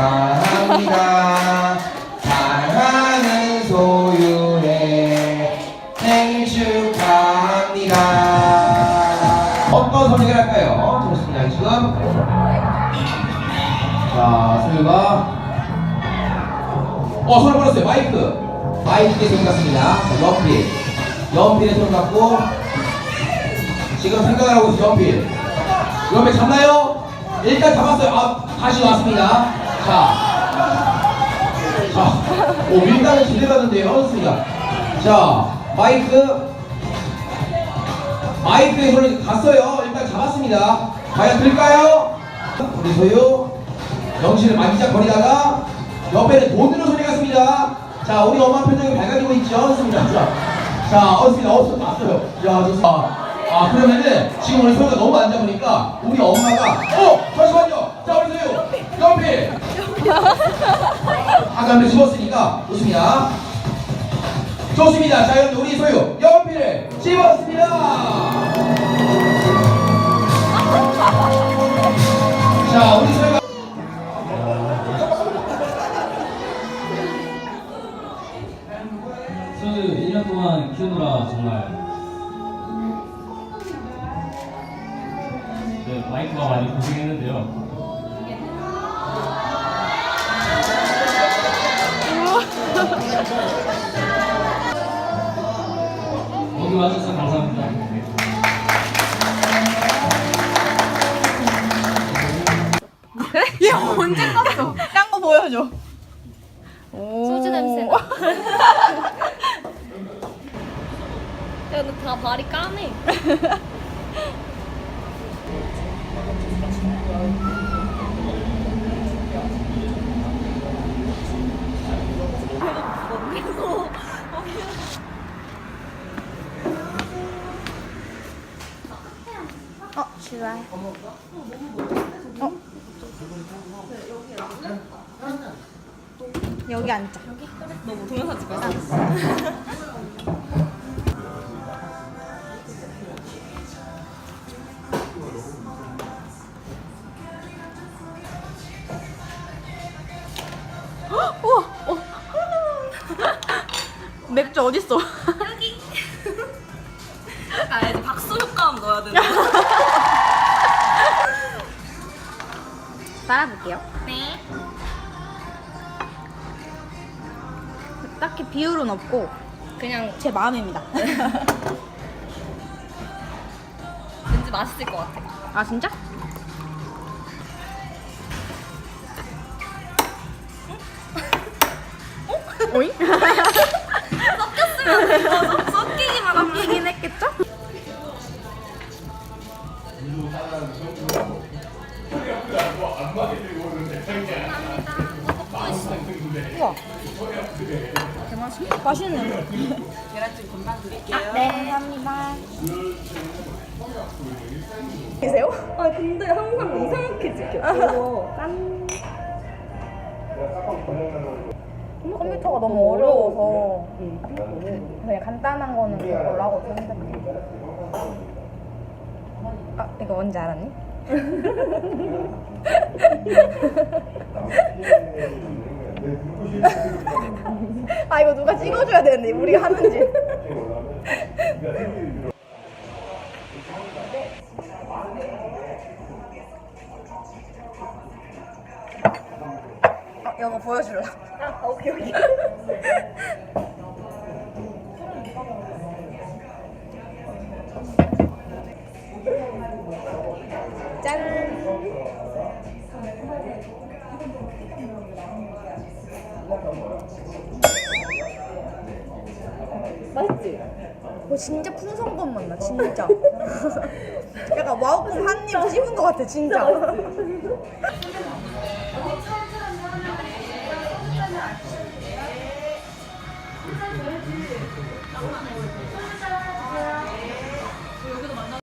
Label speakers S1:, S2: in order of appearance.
S1: 축하합니다. 사랑하는 소유의 생일 축하합니다. 어떤 선택을 할까요? 좋습니다. 지금 자 소유가 어 손을 벌었어요. 마이크 마이크에 손 갔습니다. 자, 연필 연필에 손 갖고 지금 생각을 하고 있어요. 연필 연필 잡나요? 일단 잡았어요. 아 다시 왔습니다. 자, 자, 오 밀당은 제대로 하는데요. 좋습니다. 자 마이크 마이크에 손이 갔어요. 일단 잡았습니다. 과연 들까요? 우리 소유 영신을 만지작거리다가 옆에는 돈으로 소리 갔습니다. 자, 우리 엄마 표정이 밝아지고 있죠? 좋습니다. 자, 자, 어습니다. 어서 났어요. 야, 좋습니다. 아, 그러면은 지금 우리 소유가 너무 안 잡으니까 우리 엄마가 한번 집었으니까 좋습니다. 좋습니다. 자, 여러분 우리 소유 연필을 집었습니다. 자, 우리 소유가
S2: 소주 1년 동안 키우느라 정말 네, 마이크가 많이 고생했는데요.
S3: 얘 언제 깠어? 깐 거 보여줘. 오.
S4: 소주 냄새 나. 야, 너 다 발이 까매.
S3: 어, 좋아. 어. 여기 앉자.
S4: 너무 동영상 있어.
S3: 우와. 어. 맥주 어딨어?
S4: 여기. 아, 이제 박수 효과음 넣어야 되는
S3: 따라볼게요.
S4: 네.
S3: 딱히 비율은 없고
S4: 그냥
S3: 제 마음입니다.
S4: 왠지 맛있을 것 같아.
S3: 아 진짜? 오잉?
S4: 섞였으면 섞이기만 하면.
S3: 섞이긴 했겠죠? 우와. 맛있네. 계란찜 금방 드릴게요. 아, 네, 감사합니다. 계세요?
S4: 아, 근데 항상 이상하게 찍혀. 짠.
S3: 컴퓨터가 너무 어려워서 그냥 간단한 거는 그걸로 하고 했는데 아 이거 뭔지 알았니? 아 이거 누가 찍어줘야 되는데 우리가 하는지. 아 이거 보여줄라 아 오케이 오케이 짠
S4: 맛있지?
S3: 어, 진짜 풍선껌 맛나? 진짜. 약간 와우콩 한입 씹은 것 같아 진짜